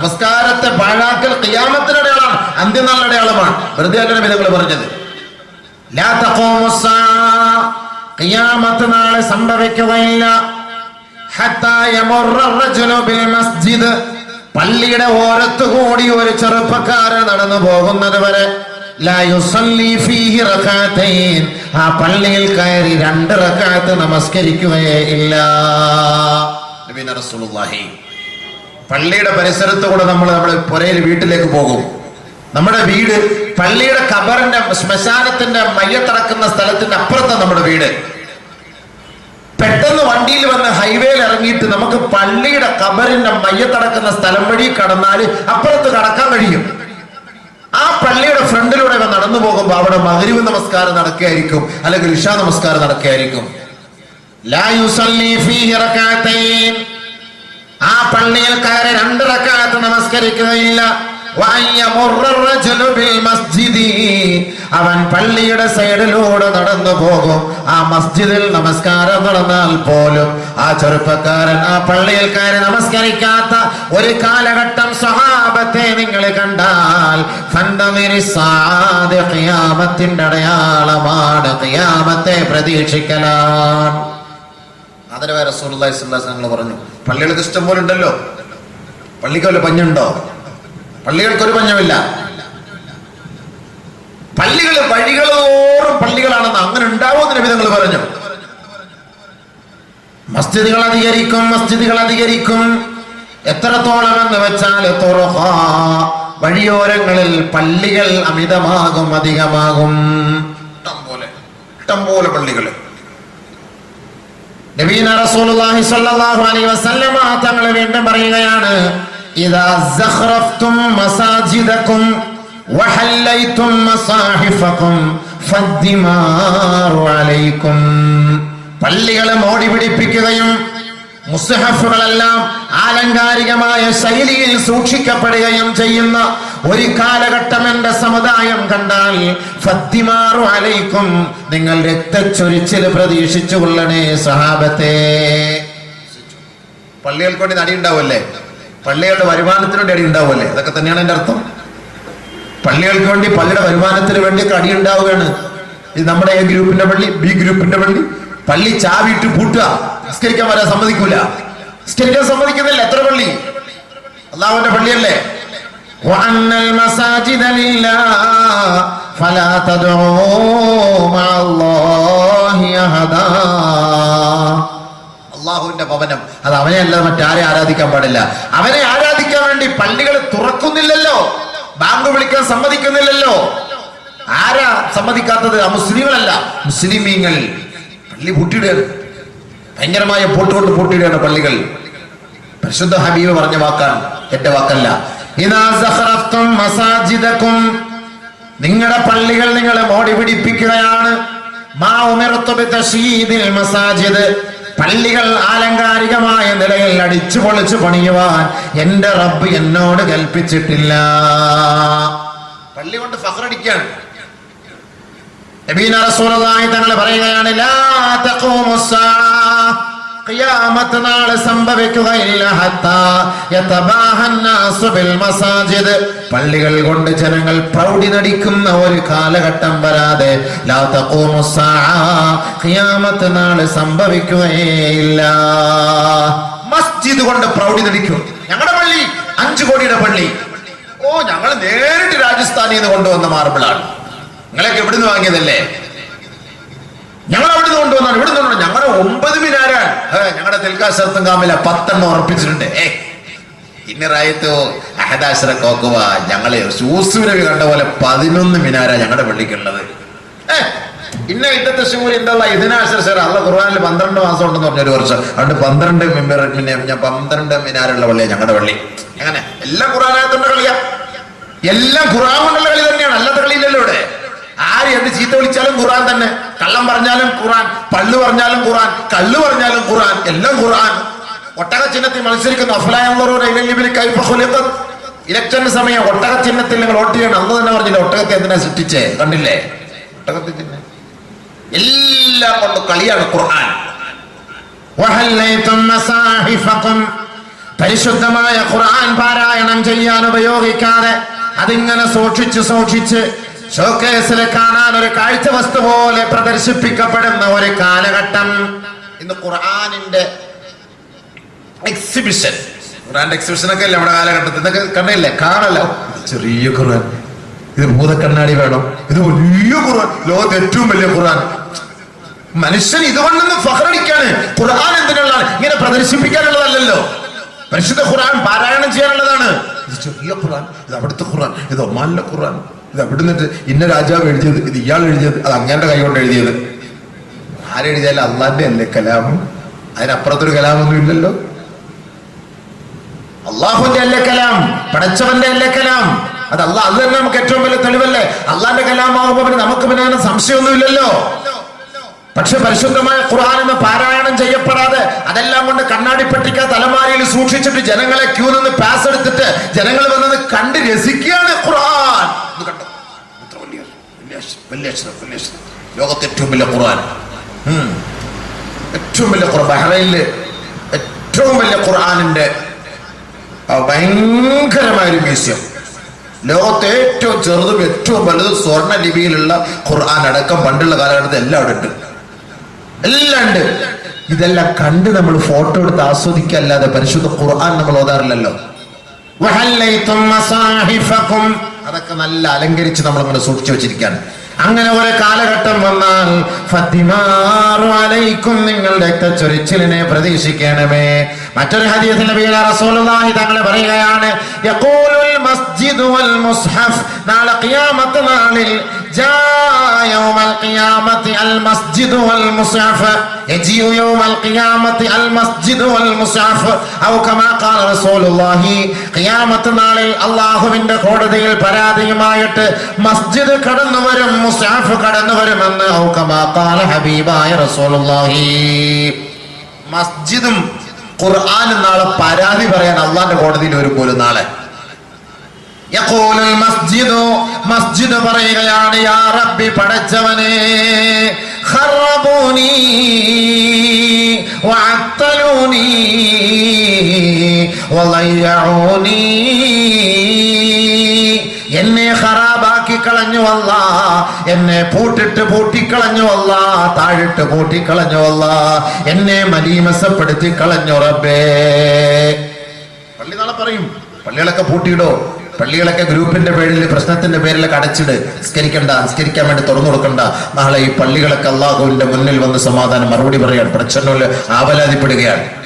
നമസ്കാരത്തെ പാഴാക്കൽ ഖിയാമത്തിന് അടയാളം അന്ത്യനാളിന്റെ അടയാളമാണ്. വെറുതെ അല്ലെ നിങ്ങൾ പറഞ്ഞത്. നാളെ സംഭവിക്കുകയില്ല. പള്ളിയുടെ ഓരത്തു കൂടി ഒരു ചെറുപ്പക്കാരൻ നടന്നു പോകുന്നത് വരെ. ആ പള്ളിയിൽ കയറി രണ്ട് റക്കാത്ത് നമസ്കരിക്കുകയേ ഇല്ല. പള്ളിയുടെ പരിസരത്ത് കൂടെ നമ്മൾ നമ്മുടെ പുരയിൽ വീട്ടിലേക്ക് പോകും. നമ്മുടെ വീട് പള്ളിയുടെ കബറിന്റെ ശ്മശാനത്തിന്റെ മയ്യത്തടക്കുന്ന സ്ഥലത്തിന്റെ അപ്പുറത്താണ് നമ്മുടെ വീട്. പെട്ടെന്ന് വണ്ടിയിൽ വന്ന് ഹൈവേയിൽ ഇറങ്ങിയിട്ട് നമുക്ക് പള്ളിയുടെ കബറിന്റെ മയ്യത്തടക്കുന്ന സ്ഥലം വഴി കടന്നാൽ അപ്പുറത്ത് കടക്കാൻ കഴിയും. ആ പള്ളിയുടെ ഫ്രണ്ടിലൂടെ നടന്നു പോകുമ്പോൾ അവിടെ മകരിവ് നമസ്കാരം നടക്കുകയായിരിക്കും അല്ലെങ്കിൽ ഇഷാ നമസ്കാരം നടക്കുകയായിരിക്കും. ലാ ഫീഹി ആ പള്ളിയിൽ കയറി രണ്ട് റക്കാത്ത് നമസ്കരിക്കുകയില്ല. അവൻ പള്ളിയുടെ സൈഡിലൂടെ നടന്നു പോകും. ആ മസ്ജിദിൽ നമസ്കാരം നടന്നാൽ പോലും ആ ചെറുപ്പക്കാരൻ ആ പള്ളിയിൽ നമസ്കരിക്കാത്ത ഒരു കാലഘട്ടം സ്വഹാബത്തെ നിങ്ങൾ കണ്ടാൽ ഖിയാമത്തിന്റെ അടയാളമാണ്. ഖിയാമത്തെ പ്രതീക്ഷിക്കലാണ്. സ്വല്ലല്ലാഹു അലൈഹി വസല്ലം പറഞ്ഞു പള്ളികൾക്ക് ഇഷ്ടം പോലെ ഉണ്ടല്ലോ. പള്ളിക്ക് വല്ല പഞ്ഞുണ്ടോ? പള്ളികൾക്ക് ഒരു പഞ്ഞമില്ല. പള്ളികൾ വഴികളോറും പള്ളികളാണെന്ന് അങ്ങനെ ഉണ്ടാവുമെന്ന് നബി തങ്ങൾ പറഞ്ഞു. മസ്ജിദുകൾ അധികരിക്കും മസ്ജിദുകൾ അധികരിക്കും. എത്രത്തോളം എന്ന് വെച്ചാൽ വഴിയോരങ്ങളിൽ പള്ളികൾ അമിതമാകും അധികമാകും. ഇഷ്ടം പോലെ ഇഷ്ടം പോലെ പള്ളികൾ നബീന റസൂലുള്ളാഹി സ്വല്ലല്ലാഹു അലൈഹി വസല്ലമ തങ്ങൾ വീണ്ടും പറയുകയാണ് ഇദാ സഖറഫ്തും മസാജിദകും വഹല്ലൈതും മസാഹിഫകും ഫദ്ദിമാറു അലൈക്കും. പള്ളികളെ മോടി പിടിപ്പിക്കുകയും മുസ്ഹഫുകളെല്ലാം ആലങ്കാരികമായ ശൈലിയിൽ സൂക്ഷിക്കപ്പെടുകയും ചെയ്യുന്ന ഒരു കാലഘട്ടം എന്റെ സമുദായം കണ്ടാൽ ഫത്തിമാറു അലയിക്കും നിങ്ങൾ രക്തച്ചൊരിച്ചിൽ പ്രതീക്ഷിച്ചു കൊള്ളണേ സഹാബത്തെ. പള്ളികൾക്ക് വേണ്ടി നടി ഉണ്ടാവുമല്ലേ? പള്ളികളുടെ വരുമാനത്തിന് വേണ്ടി അടി ഉണ്ടാവുമല്ലേ? അതൊക്കെ തന്നെയാണ് എന്റെ അർത്ഥം. പള്ളികൾക്ക് വേണ്ടി പള്ളിയുടെ വരുമാനത്തിന് വേണ്ടി അടി ഉണ്ടാവുകയാണ്. ഇത് നമ്മുടെ എ ഗ്രൂപ്പിന്റെ പള്ളി ബി ഗ്രൂപ്പിന്റെ പള്ളി. പള്ളി ചാവിട്ട് പൂട്ടുക. നിസ്കരിക്കാൻ വരാൻ സമ്മതിക്കൂല. നിസ്കരിക്കാൻ സമ്മതിക്കുന്നില്ല. എത്ര പള്ളി? അള്ളാഹുവിന്റെ പള്ളിയല്ലേ? وأن المساجد لله فلا تدعوا مع الله أحدا അള്ളാഹുവിന്റെ ഭവനം അത് അവനെ അല്ലാതെ മറ്റാരെ ആരാധിക്കാൻ പാടില്ല അവനെ ആരാധിക്കാൻ വേണ്ടി പള്ളികൾ തുറക്കുന്നില്ലല്ലോ ബാങ്ക് വിളിക്കാൻ സമ്മതിക്കുന്നില്ലല്ലോ ആരാ സമ്മതിക്കാത്തത് ആ മുസ്ലിങ്ങളല്ല മുസ്ലിമീങ്ങൾ പള്ളി പൂട്ടിയിടുകയാണ് ഭയങ്കരമായ പൂട്ടുകൊണ്ട് പൂട്ടിയിടുകയാണ് പള്ളികൾ പരിശുദ്ധ ഹബീബ് പറഞ്ഞ വാക്കാണ് എന്റെ വാക്കല്ല ഇതാ സഖറഫ്തും മസാജിദക്കും. നിങ്ങളുടെ പള്ളികൾ നിങ്ങൾ മോടി പിടിപ്പിക്കുകയാണ്. മസാജിദ്. പള്ളികൾ ആലങ്കാരികമായ നിലയിൽ അടിച്ചു പൊളിച്ചു പണിയുവാൻ എന്റെ റബ്ബ് എന്നോട് കൽപ്പിച്ചിട്ടില്ല. പള്ളി കൊണ്ട് ഫഹറടിക്കാണ് നബീന റസൂലുള്ളാഹി തങ്ങൾ പറയുകയാണ് ലാ തഖൂമുസ്സാ ഖിയാമത്ത് നാളെ സംഭവിക്കുകയില്ല. മസാജിദ്. പള്ളികൾ കൊണ്ട് ജനങ്ങൾ പ്രൗഢി നടിക്കുന്ന ഒരു കാലഘട്ടം വരാതെ ഖിയാമത്ത് സംഭവിക്കുകയില്ല. മസ്ജിദ് കൊണ്ട് പ്രൗഢി നടിക്കും. ഞങ്ങളുടെ പള്ളി അഞ്ചു കോടിയുടെ പള്ളി. ഓ ഞങ്ങൾ നേരിട്ട് രാജസ്ഥാനിൽ നിന്ന് കൊണ്ടുവന്ന മാർബിളാണ്. നിങ്ങളൊക്കെ എവിടുന്ന് വാങ്ങിയതല്ലേ? ഞങ്ങൾ അവിടുന്ന് കൊണ്ടുവന്നാണ് ഇവിടുന്ന് കൊണ്ടുവന്നു ഞങ്ങളുടെ ഒമ്പത് മിനാരാണ്. ഞങ്ങളുടെ തെൽക്കാശത്തും കാമില പത്തെണ്ണം ഉറപ്പിച്ചിട്ടുണ്ട്. ഏ ഇന്ന് റായത്തോ അഹദാശ്ര കോക്കുവ ഞങ്ങളെ സൂസൂരവി കണ്ട പോലെ പതിനൊന്ന് മിനാര ഞങ്ങളുടെ പള്ളിക്കുള്ളത്. ഇന്ന ഇന്നത്തെ എന്താ ഇതിനാശ്ര സാർ അല്ല ഖുർആാനിൽ പന്ത്രണ്ട് മാസം ഉണ്ടെന്ന് പറഞ്ഞ ഒരു വർഷം. അതുകൊണ്ട് പന്ത്രണ്ട് മെമ്പർ പിന്നെ ഞാൻ പന്ത്രണ്ട് മിനാരുള്ള പള്ളിയാണ് ഞങ്ങളുടെ പള്ളി. അങ്ങനെ എല്ലാം ഖുർആാനകത്തുള്ള കളിയാ. എല്ലാം ഖുർആൻ കൊണ്ടുള്ള കളി തന്നെയാണ്. അല്ലാത്ത കളിയില്ലല്ലോ ഇവിടെ. ആര് എന്ത് ചീത്ത വിളിച്ചാലും ഖുറാൻ തന്നെ. കള്ളം പറഞ്ഞാലും ഖുറാൻ പള്ളു പറഞ്ഞാലും ഖുറാൻ കല്ല് പറഞ്ഞാലും ഖുറാൻ എല്ലാം ഖുറാൻ ഒട്ടക ചിഹ്നത്തിൽ മത്സരിക്കുന്ന ഇലക്ഷന്റെ സമയം ഒട്ടക ചിഹ്നത്തിൽ നിങ്ങൾ വോട്ട് ചെയ്യണം അന്ന് തന്നെ പറഞ്ഞില്ല ഒട്ടകത്തെ എന്തിനാ സൃഷ്ടിച്ചേ? കണ്ടില്ലേ? ഒട്ടകത്തെ ചിഹ്നം. എല്ലാം കൊണ്ട് കളിയാണ് ഖുർആൻ. പരിശുദ്ധമായ ഖുർആൻ പാരായണം ചെയ്യാൻ ഉപയോഗിക്കാതെ അതിങ്ങനെ സൂക്ഷിച്ച് സൂക്ഷിച്ച് ഷോക്കേസിൽ കാണാൻ ഒരു കാഴ്ച വസ്തു പോലെ പ്രദർശിപ്പിക്കപ്പെടുന്ന ഒരു കാലഘട്ടം. ഇന്ന് ഖുർആാനിന്റെ എക്സിബിഷൻ ഖുർആന്റെ എക്സിബിഷൻ ഒക്കെ അല്ലേ നമ്മുടെ കാലഘട്ടത്തിൽ? ഇതൊക്കെ കണ്ടില്ലേ? കാണല്ലോ. ചെറിയ ഖുർആൻ. ഇത് ഭൂതക്കണ്ണാടി വേണം. ഇത് വലിയ ഖുർആൻ. ലോകത്ത് ഏറ്റവും വലിയ ഖുർആൻ. മനുഷ്യൻ ഇതുകൊണ്ടൊന്നും ഫഹറടിക്കാണ് ഖുർആൻ എന്തിനുള്ളതാണ്? ഇങ്ങനെ പ്രദർശിപ്പിക്കാനുള്ളതല്ലോ പരിശുദ്ധ ഖുർആൻ പാരായണം ചെയ്യാനുള്ളതാണ്. ഇത് ചെറിയ ഖുർആൻ. ഇത് അവിടുത്തെ ഖുർആൻ. ഇത് ഒമാനിലെ ഖുർആൻ. ഇത് അവിടെ നിന്നിട്ട് ഇന്ന രാജാവ് എഴുതിയത് ഇത് ഇയാൾ എഴുതിയത് അത് അങ്ങേന്റെ കൈ കൊണ്ട് എഴുതിയത്. ആരെഴുതിയാലും അള്ളാന്റെ അല്ലേ കലാമും അതിനപ്പുറത്തൊരു കലാമൊന്നും ഇല്ലല്ലോ. അള്ളാഹുന്റെ അല്ലേ കലാം? പടച്ചവന്റെ അല്ലേ കലാം? അത് അള്ളാഹ് അത് തന്നെ നമുക്ക് ഏറ്റവും വലിയ തെളിവല്ലേ? അള്ളാന്റെ കലാമാകുമ്പോ പിന്നെ നമുക്ക് പിന്നെ അതിന് സംശയമൊന്നുമില്ലല്ലോ പക്ഷെ പരിശുദ്ധമായ ഖുർആൻ എന്ന് പാരായണം ചെയ്യപ്പെടാതെ അതെല്ലാം കൊണ്ട് കണ്ണാടിപ്പെട്ടിക്ക തലമാരിയിൽ സൂക്ഷിച്ചിട്ട് ജനങ്ങളെ ക്യൂ നിന്ന് പാസ് എടുത്തിട്ട് ജനങ്ങൾ വന്നത് കണ്ട് രസിക്കുകയാണ് ഖുർആൻ. വലിയ അക്ഷരം, വലിയ ലോകത്തെ ഏറ്റവും വലിയ ഖുർആൻ. ഏറ്റവും വലിയ ഖുർആൻ ബഹ്റൈനിൽ ഏറ്റവും വലിയ ഖുർആനിന്റെ ഭയങ്കരമായ ഒരു മ്യൂസിയം. ലോകത്തെ ഏറ്റവും ചെറുതും ഏറ്റവും വലുതും സ്വർണ ലിപിയിലുള്ള ഖുർആൻ അടക്കം പണ്ടുള്ള കാലഘട്ടത്തിൽ എല്ലാം ഉണ്ട്. എല്ലാം ഉണ്ട്. ഇതെല്ലാം കണ്ട് നമ്മൾ ഫോട്ടോ എടുത്ത് ആസ്വദിക്കല്ലാതെ പരിശുദ്ധ ഖുർആൻ നമ്മൾ ഓതാറില്ലല്ലോ. അതൊക്കെ നല്ല അലങ്കരിച്ച് നമ്മൾ അങ്ങനെ സൂക്ഷിച്ചു വെച്ചിരിക്കുകയാണ്. അങ്ങനെ ഒരു കാലഘട്ടം വന്നാൽ ഫത്തിമാറും നിങ്ങൾ രക്തച്ചൊരിച്ചിലിനെ പ്രതീക്ഷിക്കണമേ. മറ്റൊരു ഹദീസ് നബിയുടെ റസൂലുള്ളാഹി തങ്ങൾ പറയുകയാണ് യഖൂലുൽ മസ്ജിദു വൽ മുസ്ഹഫ് നാളെ ഖിയാമത്ത് നാളിൽ നാളിൽ അല്ലാഹുവിന്റെ കോടതിയിൽ പരാതിയുമായിട്ട് മസ്ജിദ് കടന്നു വരും മുസ്ഹഫ് കടന്നു വരുമെന്ന് ഹബീബായ റസൂലുള്ളാഹി. മസ്ജിദും ഖുർആനും നാളെ പരാതി പറയാൻ അള്ളാന്റെ കോടതിയിൽ വരും പോലും നാളെ മസ്ജിദു പറയുകയാണ് യാ റബ്ബി പടച്ചവനെ എന്നെ ഹറാബാക്കി കളഞ്ഞു അല്ല എന്നെ പൂട്ടിട്ട് പൂട്ടിക്കളഞ്ഞു അല്ല താഴിട്ട് പൂട്ടിക്കളഞ്ഞു അല്ല എന്നെ മലീമസപ്പെടുത്തി കളഞ്ഞു റബ്ബേ. പള്ളി നാളെ പറയും പള്ളികളൊക്കെ പൂട്ടിയിടോ. പള്ളികളൊക്കെ ഗ്രൂപ്പിന്റെ പേരിൽ പ്രശ്നത്തിന്റെ പേരിലൊക്കെ അടച്ചിട് സ്കരിക്കണ്ട സ്കരിക്കാൻ വേണ്ടി തുറന്നു കൊടുക്കണ്ട. നാളെ ഈ പള്ളികളൊക്കെ അള്ളാഹുവിന്റെ മുന്നിൽ വന്ന് സമാധാനം മറുപടി പറയാൻ പ്രച്ഛന്നോൽ ആവലാതിപ്പെടുകയാണ്.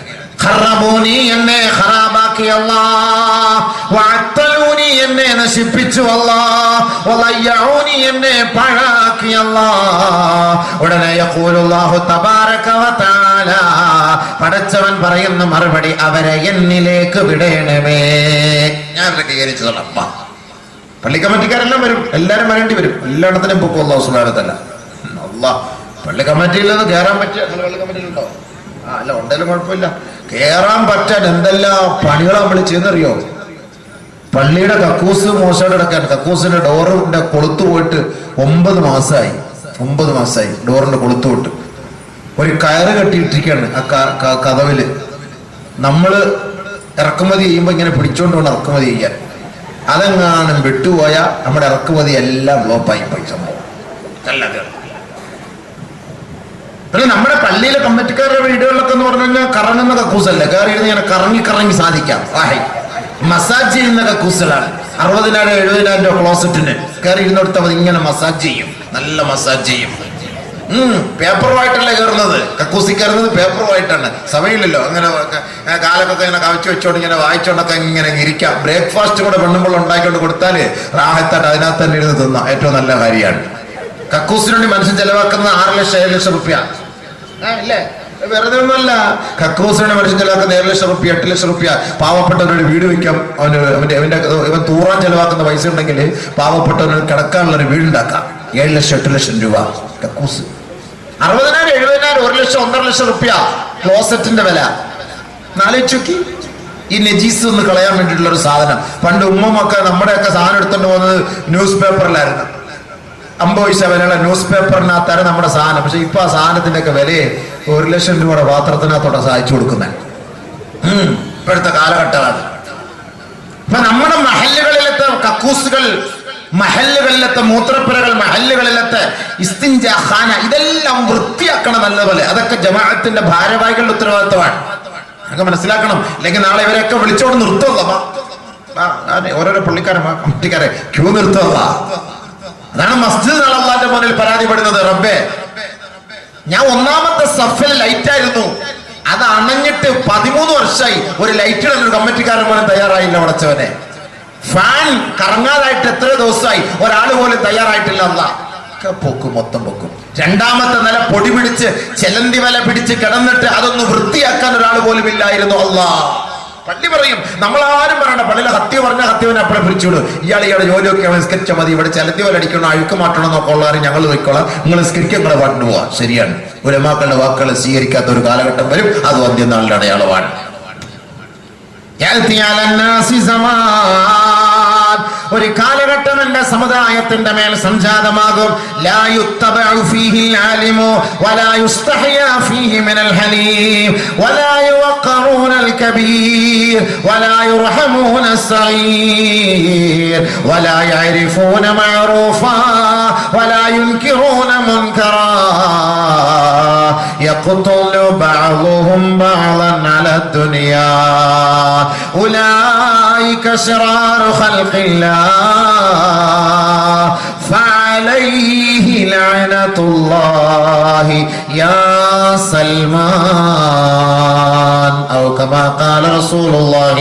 എന്നെ ഖറാബാക്കി അല്ലാ. എന്നെ നശിപ്പിച്ചു അല്ലാ. വളയ്യഊനി എന്നെ പാഴാക്കി അല്ലാ. ഉടനെ യഖൂലുല്ലാഹു തബാരക വതആല പടച്ചവൻ പറയുന്ന മറുപടി അവരെ എന്നിലേക്ക് വിടേണമേ. ഞാൻ അവരെ കൈകരിച്ചതോളാം പള്ളി കമ്മിറ്റിക്കാരെല്ലാം വരും. എല്ലാരും വരേണ്ടി വരും. എല്ലായിടത്തിനും പൊക്കും അള്ളാഹു സുബാനത്തല്ല അള്ളാ പള്ളി കമ്മിറ്റിയിൽ നിന്ന് കയറാൻ പറ്റിയ പള്ളി കമ്മിറ്റിയിലുണ്ടോ ആ അല്ല ഉണ്ടെങ്കിലും കുഴപ്പമില്ല. കയറാൻ പറ്റാൻ എന്തെല്ലാം പണികൾ നമ്മൾ ചെയ്യുന്നറിയോ? പള്ളിയുടെ കക്കൂസ് മോശമായിട്ട് കിടക്കാൻ കക്കൂസിന്റെ ഡോറിന്റെ കൊളുത്തു പോയിട്ട് ഒമ്പത് മാസമായി ഒമ്പത് മാസമായി ഡോറിന്റെ കൊളുത്ത് പോയിട്ട്. ഒരു കയറ് കെട്ടിയിട്ടിരിക്കുകയാണ് ആ കഥവിൽ. നമ്മൾ ഇറക്കുമതി ചെയ്യുമ്പോൾ ഇങ്ങനെ പിടിച്ചോണ്ട് വേണം ഇറക്കുമതി ചെയ്യാൻ അതെങ്ങാനും വിട്ടുപോയാൽ നമ്മുടെ ഇറക്കുമതി എല്ലാം ബ്ലോപ്പായി പോയി സംഭവം. പിന്നെ നമ്മുടെ പള്ളിയിലെ കമ്മിറ്റിക്കാരുടെ വീടുകളിലൊക്കെ എന്ന് പറഞ്ഞു കഴിഞ്ഞാൽ കറങ്ങുന്ന കക്കൂസല്ല? കയറി ഇങ്ങനെ കറങ്ങി കറങ്ങി സാധിക്കാം. മസാജ് ചെയ്യുന്ന കക്കൂസുകളാണ്. അറുപതിനായിരം എഴുപതിനായിരം രൂപ ക്ലോസറ്റിന് കയറി ഇരുന്നെടുത്ത് ഇങ്ങനെ മസാജ് ചെയ്യും. നല്ല മസാജ് ചെയ്യും. പേപ്പറുമായിട്ടല്ല കയറുന്നത്? കക്കൂസി കയറുന്നത് പേപ്പറുമായിട്ടാണ്. സമയമില്ലല്ലോ. അങ്ങനെ കാലൊക്കെ ഇങ്ങനെ കവച്ചു വെച്ചോണ്ട് ഇങ്ങനെ വായിച്ചോണ്ടൊക്കെ ഇങ്ങനെ ഇരിക്കാം. ബ്രേക്ക്ഫാസ്റ്റ് കൂടെ പെണ്ണുമ്പോൾ ഉണ്ടാക്കിക്കൊണ്ട് കൊടുത്താൽ റാഹത്തായിട്ട് അതിനകത്ത് തന്നെ ഇരുന്ന് തിന്നാം. ഏറ്റവും നല്ല കാര്യമാണ്. കക്കൂസിന് വേണ്ടി മനുഷ്യൻ ചെലവാക്കുന്നത് ആറ് ലക്ഷം ഏഴ് ലക്ഷം റുപ്യ. അല്ലേ വെറുതെ ഒന്നുമല്ല. കക്കൂസിന് മനുഷ്യൻ ചെലവാക്കുന്ന ഏഴ് ലക്ഷം റുപ്യ എട്ട് ലക്ഷം റുപ്യ. പാവപ്പെട്ടവനൊരു വീട് വെക്കാം അവന് അവന്റെ അവന്റെ ഇവൻ തൂറാൻ ചെലവാക്കുന്ന പൈസ ഉണ്ടെങ്കിൽ പാവപ്പെട്ടവന് കിടക്കാനുള്ള ഒരു വീടുണ്ടാക്കാം. ഏഴ് ലക്ഷം എട്ട് ലക്ഷം രൂപ കക്കൂസ്. അറുപതിനായിരം എഴുപതിനായിരം ഒരു ലക്ഷം ഒന്നര ലക്ഷം റുപ്യ ക്ലോസറ്റിന്റെ വില. നാലോചോക്കി ഈ നജീസ് ഒന്ന് കളയാൻ വേണ്ടിയിട്ടുള്ള ഒരു സാധനം. പണ്ട് ഉമ്മമൊക്കെ നമ്മുടെയൊക്കെ സാധനം എടുത്തോണ്ട് പോകുന്നത് ന്യൂസ് പേപ്പറിലായിരുന്നു. അമ്പത് പൈസ വിലയുള്ള ന്യൂസ് പേപ്പറിനകത്താണ് നമ്മുടെ സാധനം. പക്ഷെ ഇപ്പൊ ആ സാധനത്തിന്റെ ഒക്കെ വിലയെ ഒരു ലക്ഷം രൂപയുടെ പാത്രത്തിനകത്തോടെ സഹായിച്ചു കൊടുക്കുന്നത് ഇപ്പോഴത്തെ കാലഘട്ടമാണ്. ഇപ്പൊ നമ്മുടെ മഹല്ലുകളിലത്തെ കക്കൂസുകൾ മഹല്ലുകളിലത്തെ മൂത്രപ്പുരകൾ മഹല്ലുകളിലത്തെ ഇസ്തിൻജാഖാന ഇതെല്ലാം വൃത്തിയാക്കണം നല്ലപോലെ അതൊക്കെ ജമാഅത്തിന്റെ ഭാരവാഹികളുടെ ഉത്തരവാദിത്തമാണ്. അതൊക്കെ മനസ്സിലാക്കണം. അല്ലെങ്കിൽ നാളെ ഇവരെയൊക്കെ വിളിച്ചോണ്ട് നിർത്തുമല്ലോ ഓരോരോ പുള്ളിക്കാരൻ പുള്ളിക്കാരെ ക്യൂ നിർത്തുമല്ല അതാണ് മസ്ജിദ് അള്ളാന്റെ മുന്നിൽ പരാതിപ്പെടുന്നത്. റബ്ബേ ഞാൻ ഒന്നാമത്തെ സഫിൽ ലൈറ്റ് ആയിരുന്നു അത് അണഞ്ഞിട്ട് പതിമൂന്ന് വർഷമായി ഒരു ലൈറ്റ് ഒരു കമ്മിറ്റിക്കാരൻ പോലും തയ്യാറായില്ല ഉടച്ചവനെ ഫാൻ കറങ്ങാതായിട്ട് എത്ര ദിവസമായി? ഒരാൾ പോലും തയ്യാറായിട്ടില്ല അല്ല. പൊക്കും മൊത്തം പൊക്കും. രണ്ടാമത്തെ നില പൊടി പിടിച്ച് ചെലന്തി വല പിടിച്ച് കിടന്നിട്ട് അതൊന്ന് വൃത്തിയാക്കാൻ ഒരാൾ പോലും ഇല്ലായിരുന്നു അല്ലാ. പള്ളി പറയും നമ്മൾ ആരും പറയണ്ട പള്ളിയിലെ ഹത്യ പറഞ്ഞ ഹത്യവനെ അപ്പഴെ പിടിച്ചുവിടും. ഇയാൾ ഇയാളെ ജോലിയൊക്കെ നിസ്കരിച്ച മതി ഇവിടെ ചെലത്തി പോലെ അടിക്കണം അഴുക്ക് മാറ്റണം എന്നൊക്കെ ഉള്ളവരെ ഞങ്ങൾ നോക്കിക്കോളാം. നിങ്ങൾ നിസ്കരിക്കുക നിങ്ങളെ പാട്ടിന് ശരിയാണ്. ഉലമാക്കളുടെ വാക്കുകൾ സ്വീകരിക്കാത്ത ഒരു കാലഘട്ടം വരും അത് അന്ത്യനാളിന്റെ അടയാളമാണ്. ഒരു കാലഘട്ടം എന്റെ സമുദായത്തിന്റെ മേൽ സംജാതമാകും لا يتبع فيه العالم ولا يستحيا فيه من الحليم ولا يوقرون الكبير ولا يرحمون الصغير ولا يعرفون معروفا ولا ينكرون منكرا يقتل بعضهم بعضا على الدنيا. أولئك شرار خلق الله. فعليه لعنة الله يا سلمان أو كما قال رسول الله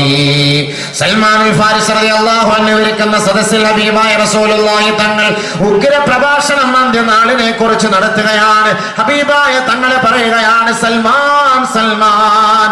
സൽമാൻ ഫാരിസ് റളിയല്ലാഹു അൻഹു ഇരിക്കുന്ന സദസ്സിൽ ഹബീബായ റസൂലുള്ളാഹി തങ്ങൾ ഉഗ്ര പ്രഭാഷണം അന്ത്യനാളിനെ കുറിച്ച് നടത്തുകയാണ് ഹബീബായ തങ്ങളെ പറയുകയാണ് സൽമാൻ സൽമാൻ